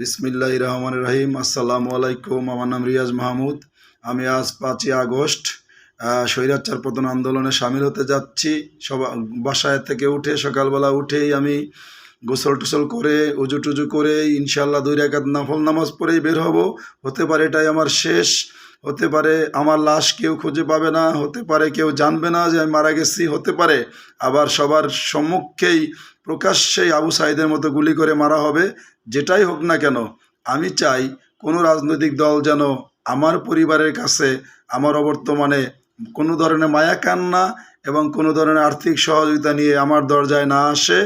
বিসমিল্লাহ রহমান রহিম। আসসালামু আলাইকুম। আমার নাম রিয়াজ মাহমুদ। আমি আজ পাঁচই আগস্ট স্বৈরাচার পতন আন্দোলনে সামিল হতে যাচ্ছি। সব, বাসায় থেকে উঠে সকালবেলা উঠেই আমি গোসল টোসল করে, উজু টুজু করে ইনশাল্লাহ দুই রেখাত নাফল নামাজ পড়েই বের হব। হতে পারে এটাই আমার শেষ হতে পারে আমার লাশ কেউ খুঁজে পাবে না, হতে পারে কেউ জানবে না যে আমি মারা গেছি, হতে পারে। আবার সবার সম্মুখেই, প্রকাশ্যেই আবু সাইদের মতো গুলি করে মারা হবে, যেটাই হোক না কেন। আমি চাই কোনো রাজনৈতিক দল যেন আমার পরিবারের কাছে, আমার অবর্তমানে কোনো ধরনের মায়া কান্না এবং কোনো ধরনের আর্থিক সহযোগিতা নিয়ে আমার দরজায় না আসে।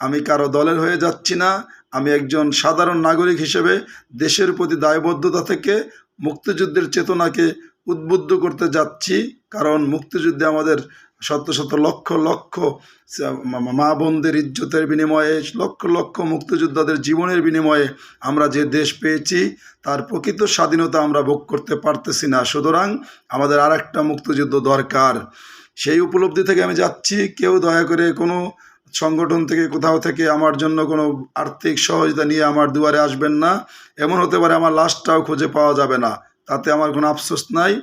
আমি কারও দলের হয়ে যাচ্ছি না। আমি একজন সাধারণ নাগরিক হিসেবে দেশের প্রতি দায়বদ্ধতা থেকে মুক্তিযুদ্ধের চেতনাকে উদ্বুদ্ধ করতে যাচ্ছি, কারণ মুক্তিযুদ্ধে আমাদের শত শত লক্ষ লক্ষ মা- বোনদের ইজ্জতের বিনিময়ে, লক্ষ লক্ষ মুক্তিযোদ্ধাদের জীবনের বিনিময়ে আমরা যে দেশ পেয়েছি, তার প্রকৃত স্বাধীনতা আমরা ভোগ করতে পারতেছি না। সুতরাং আমাদের আর একটা মুক্তিযুদ্ধ দরকার। সেই উপলব্ধি থেকে আমি যাচ্ছি। কেউ দয়া করে কোনো সংগঠন থেকে কোথাও থেকে আমার জন্য কোনো আর্থিক সহযোগিতা নিয়ে আমার দুয়ারে আসবেন না। এমন হতে পারে আমার লাশটাও খুঁজে পাওয়া যাবে না। তাতে আমার কোনো আফসোস নাই।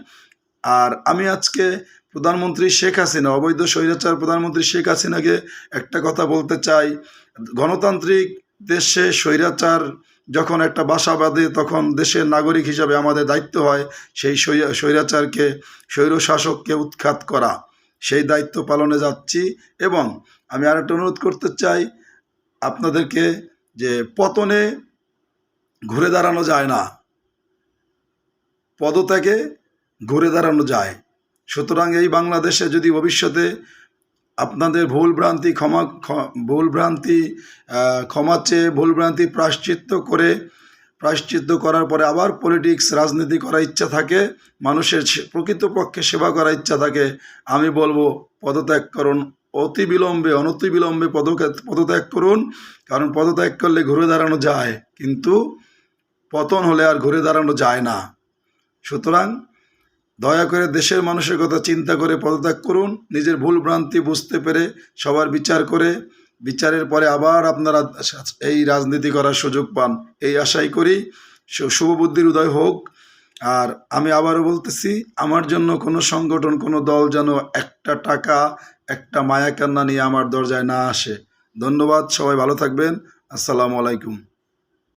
আর আমি আজকে প্রধানমন্ত্রী শেখ হাসিনা, অবৈধ স্বৈরাচার প্রধানমন্ত্রী শেখ হাসিনাকে একটা কথা বলতে চাই। গণতান্ত্রিক দেশে স্বৈরাচার যখন একটা বাসা বাঁধে, তখন দেশের নাগরিক হিসাবে আমাদের দায়িত্ব হয় সেই স্বৈ- স্বৈরাচারকে স্বৈর শাসককে উৎখাত করা। সেই দায়িত্ব পালনে যাচ্ছি এবং আমি আরেকটা অনুরোধ করতে চাই আপনাদেরকে যে পতনে ঘুরে দাঁড়ানো যায় না। পদত্যাগে ঘুরে দাঁড়ানো যায়। সুতরাং এই বাংলাদেশে যদি ভবিষ্যতে আপনাদের ভুল ভ্রান্তি ক্ষমা ক্ষ- ভুল ভ্রান্তি ক্ষমা চেয়ে ভুল ভ্রান্তি প্রায়শ্চিত্ত করে প্রায়শ্চিত্ত করার পরে আবার পলিটিক্স রাজনীতি করার ইচ্ছা থাকে, মানুষের প্রকৃতপক্ষে সেবা করার ইচ্ছা থাকে। আমি বলব, পদত্যাগ করুন। অতি বিলম্বে অনতি বিলম্বে পদত্যাগ করুন। কারণ পদত্যাগ করলে ঘুরে দাঁড়ানো যায়, কিন্তু পতন হলে আর ঘুরে দাঁড়ানো যায় না। সুতরাং দয়া করে দেশের মানুষের কথা চিন্তা করে পদত্যাগ করুন। নিজের ভুল ভ্রান্তি বুঝতে পেরে সবার বিচার করে বিচারের পরে আবার আপনারা এই রাজনীতি করার সুযোগ পান। এই আশাই করি শুভ বুদ্ধির উদয় হোক। আর আমি আবারও বলতেছি, আমার জন্য কোনো সংগঠন, কোনো দল যেন একটা টাকা, একটা মায়াকান্না নিয়ে আমার দরজায় না আসে। ধন্যবাদ, সবাই ভালো থাকবেন। আসসালামু আলাইকুম।